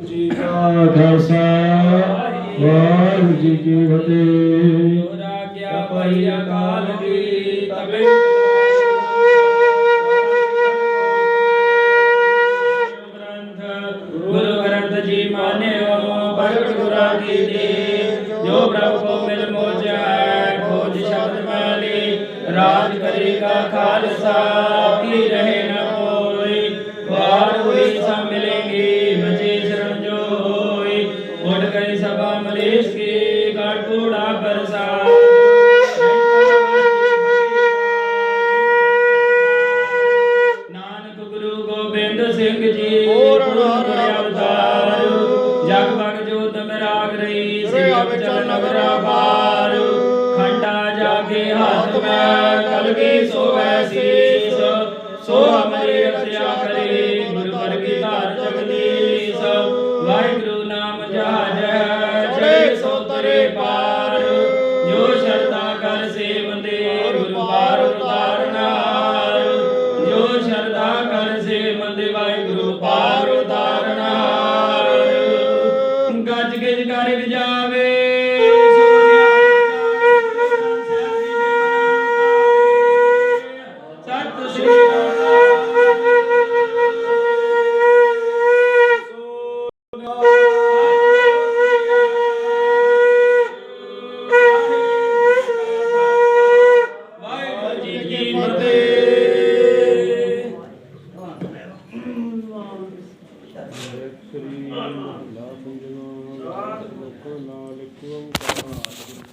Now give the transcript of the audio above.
ਜੀ ਕਾ ਖਾਲਸਾ, ਵਾਹਿਗੁਰੂ ਜੀ ਕੀ ਫਤਿਹ। ਰਾਗਿਆ ਪਈ ਅਕਾਲ ਕੀ ਤਬੇ ਗੁਰੂ ਗ੍ਰੰਥ ਜੀ ਮਾਨਿਓ, ਪ੍ਰਗਟ ਗੁਰਾਂ ਕੀ ਦੇ। ਜੋ ਪ੍ਰਭ ਕੋ ਮਿਲ ਮੋਜੈ ਖੋਜ ਸ਼ਬਦ ਮਾਲੀ। ਰਾਜ ਕਰੇਗਾ ਖਾਲਸਾ, ਕੀ ਰਹੇ ਧਾਰ ਜਗਦੀਸ਼। ਵਾਹਿਗੁਰੂ ਨਾਮ ਜਹਾਜੈ ਸੇਵ ਤੇ ਗੁਰ ਜੋ ਸ਼ਰਧਾ ਕਰ ਸੇਵ ਵਾਹਿਗੁਰੂ ਪਾਰ ਉਤਾਰਨਾਰ ਗੱਜ ਗਿਜ ਕਰ ਵਿਚਾਰ ਸ੍ਰੀ ਲਾਭ ਜਨਾ ਲੋਕਾਂ ਨਾਲ ਇੱਕ ਓੰਕਾਰ